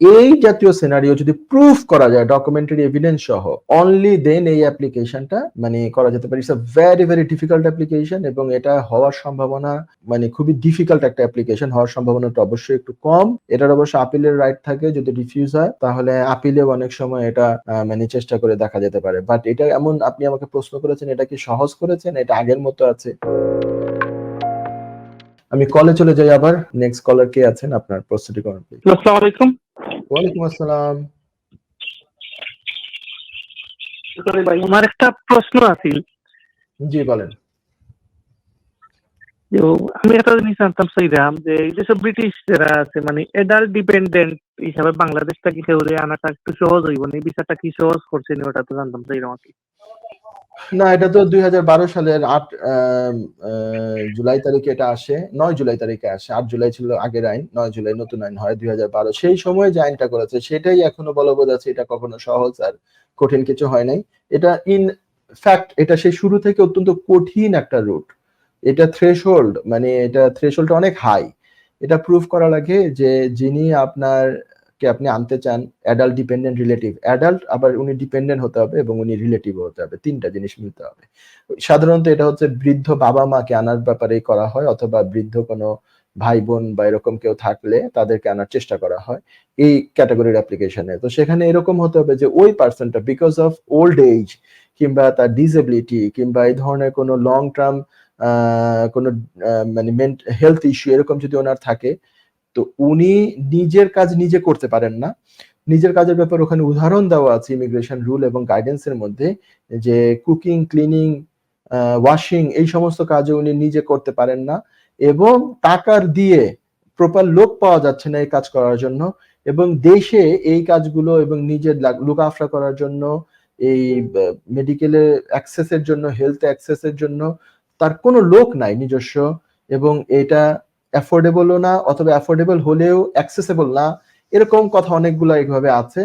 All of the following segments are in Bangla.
এই জাতীয় সিনারিও যদি প্রুফ করা যায় ডকুমেন্টারি এভিডেন্স সহ অনলি দেন এই অ্যাপ্লিকেশনটা মানে করা যেতে পারে। It's a very very difficult application এবং এটা হওয়ার সম্ভাবনা মানে খুবই ডিফিকাল্ট একটা অ্যাপ্লিকেশন হওয়ার সম্ভাবনাটা অবশ্যই একটু কম। এটার অবশ্য আপিলের রাইট থাকে, যদি রিফিউজ হয়, তাহলে আপিলেও অনেক সময় এটা মানে চেষ্টা করে দেখা যেতে পারে। বাট এটা এমন আপনি আমাকে প্রশ্ন করেছেন, এটা কি সহজ করেছেন? এটা আগের মতো আছে। আমি কলে চলে যাই আবার। নেক্সট কলার কে আছেন? আপনার প্রস্তুতি করুন আসসালামু আলাইকুম। ওয়ালাইকুম আসসালাম। ভাই আমার একটা প্রশ্ন আছে। জি বলেন। আমি একটা জিনিস জানতাম চাইলাম যে এই যেসব ব্রিটিশ যারা আছে মানে এডাল্ট ডিপেন্ডেন্ট হিসাবে বাংলাদেশটা কি সেউরে আনাটা একটু সহজ হইব না এই বিষয়টা কি সহজ করছে না ওটা তো জানতাম চাইলাম আর কি। না, এটা তো দুই হাজার বারো সালের আট জুলাই তারিখে এটা আসে। নয় জুলাই তারিখে আসে। আট জুলাই ছিল আগের আইন, নয় জুলাই নতুন আইন হয় দুই হাজার বারো। সেই সময় যে আইনটা করেছে, সেটাই এখনও বলবৎ আছে। এটা কখনো সহজ আর কঠিন কিছু হয় নাই। এটা ইন ফ্যাক্ট এটা সেই শুরু থেকে অত্যন্ত কঠিন একটা রুট এটা থ্রেশহোল্ড মানে এটা থ্রেশহোল্ডটা অনেক হাই এটা প্রুফ করা লাগে যে যিনি আপনার কে আপনি আনতে চান অ্যাডাল্ট ডিপেন্ডেন্ট রিলেটিভ অ্যাডাল্ট আবার উনি ডিপেন্ডেন্ট হতে হবে এবং উনি রিলেটিভ হতে হবে, তিনটা জিনিস মিলতে হবে। সাধারণত এটা হচ্ছে বৃদ্ধ বাবা মাকে আনার ব্যাপারে করা হয় অথবা বৃদ্ধ কোনো ভাই বোন বা এরকম কেউ থাকলে তাদেরকে আনার চেষ্টা করা হয় এই ক্যাটাগরির অ্যাপ্লিকেশনে তো সেখানে এরকম হতে হবে যে ওই পার্সনটা বিকজ অফ ওল্ড এজ কিংবা তার ডিসেবিলিটি কিংবা এই ধরনের কোনো লং টার্ম কোনো মানে হেলথ ইস্যু এরকম যদি ওনার থাকে তো উনি নিজের কাজ নিজে করতে পারেন না। নিজের কাজের ব্যাপারে ওখানে উদাহরণ দেওয়া আছে ইমিগ্রেশন রুল এবং গাইডেন্সের মধ্যে যে কুকিং ক্লিনিং ওয়াশিং এই সমস্ত কাজে উনি নিজে করতে পারেন না এবং টাকার দিয়ে প্রপার লোক পাওয়া যাচ্ছে না এই কাজ করার জন্য এবং দেশে এই কাজগুলো এবং নিজের লুক আফরা করার জন্য, এই মেডিকেলের অ্যাক্সেসের জন্য হেলথ অ্যাক্সেসের জন্য তার কোনো লোক নাই নিজস্ব এবং এটা অ্যাফোর্ডেবলও না, অথবা অ্যাফোর্ডেবল হলেও অ্যাক্সেসেবল না, এরকম কথা অনেকগুলো এইভাবে আছে।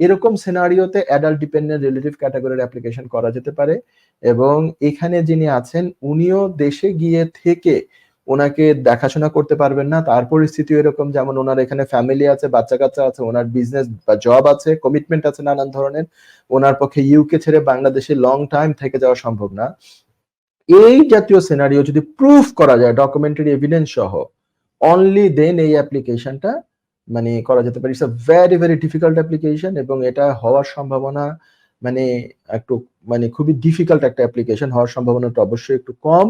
এরকম সিনারিওতে অ্যাডাল্ট ডিপেন্ডেন্ট রিলেটিভ ক্যাটাগরির অ্যাপ্লিকেশন করা যেতে পারে এবং এখানে যিনি আছেন, উনিও দেশে গিয়ে থেকে ওনাকে দেখাশোনা করতে পারবেন না। তার পরিস্থিতি এরকম, যেমন ওনার এখানে ফ্যামিলি আছে বাচ্চা কাচ্চা আছে, ওনার বিজনেস বা জব আছে কমিটমেন্ট আছে নানান ধরনের, ওনার পক্ষে ইউকে ছেড়ে বাংলাদেশে লং টাইম থেকে যাওয়া সম্ভব না। এই জাতীয় সিনারিও যদি প্রুফ করা যায় ডকুমেন্টারি এভিডেন্স সহ অনলি দেন এই অ্যাপ্লিকেশনটা মানে করা যেতে পারে। It's a very very difficult application এবং এটা হওয়ার সম্ভাবনা মানে একটু মানে খুবই ডিফিকাল্ট একটা অ্যাপ্লিকেশন হওয়ার সম্ভাবনাটা অবশ্যই একটু কম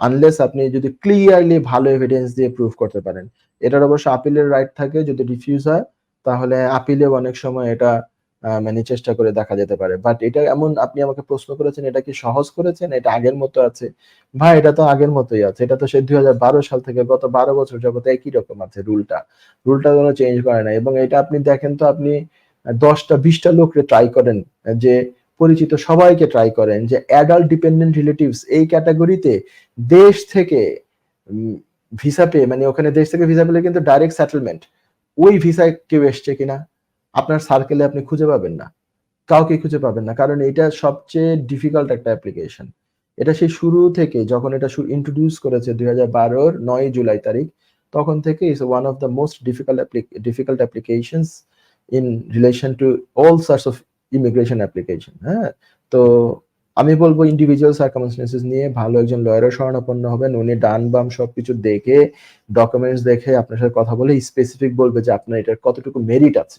আনলেস আপনি যদি ক্লিয়ারলি ভালো এভিডেন্স দিয়ে প্রুফ করতে পারেন। এটার অবশ্য আপিলের রাইট থাকে, যদি রিফিউজ হয়, তাহলে আপিলেও অনেক সময় এটা মানে চেষ্টা করে দেখা যেতে পারে। বাট এটা এমন আপনি আমাকে প্রশ্ন করেছেন, এটা কি সহজ করেছেন? এটা আগের মতো আছে? ভাই, এটা তো আগের মতোই আছে। এটা তো সেই দু হাজার বারো সাল থেকে গত বারো বছর যাবত একই রকম আছে রুলটা। রুলটা কোনো চেঞ্জ করে না এবং এটা আপনি দেখেন তো আপনি দশটা, বিশটা লোককে ট্রাই করেন, যে পরিচিত সবাইকে ট্রাই করেন, যে অ্যাডাল্ট ডিপেন্ডেন্ট রিলেটিভস এই ক্যাটাগরিতে দেশ থেকে ভিসা পেয়ে মানে ওখানে দেশ থেকে ভিসা পেলে কিন্তু ডাইরেক্ট সেটেলমেন্ট ওই ভিসায় কেউ এসছে কিনা? আপনার সার্কেলে আপনি খুঁজে পাবেন না। কাউকে খুঁজে পাবেন না। কারণ এটা সবচেয়ে ডিফিকাল্ট একটা অ্যাপ্লিকেশন এটা সেই শুরু থেকে যখন এটা ইন্ট্রোডিউস করেছে দুই হাজার বারোর নয় জুলাই তারিখ, তখন থেকে is one of the most difficult difficult applications in relation to all sorts of immigration application হ্যাঁ? তো আমি বলব ইন্ডিভিজুয়াল সার্কামস্টেন্সেস নিয়ে ভালো একজন লয়ারের শরণাপন্ন হবেন। উনি ডান বাম সবকিছু দেখে ডকুমেন্টস দেখে আপনার সাথে কথা বলে স্পেসিফিক বলবে যে আপনার এটার কতটুকু মেরিট আছে।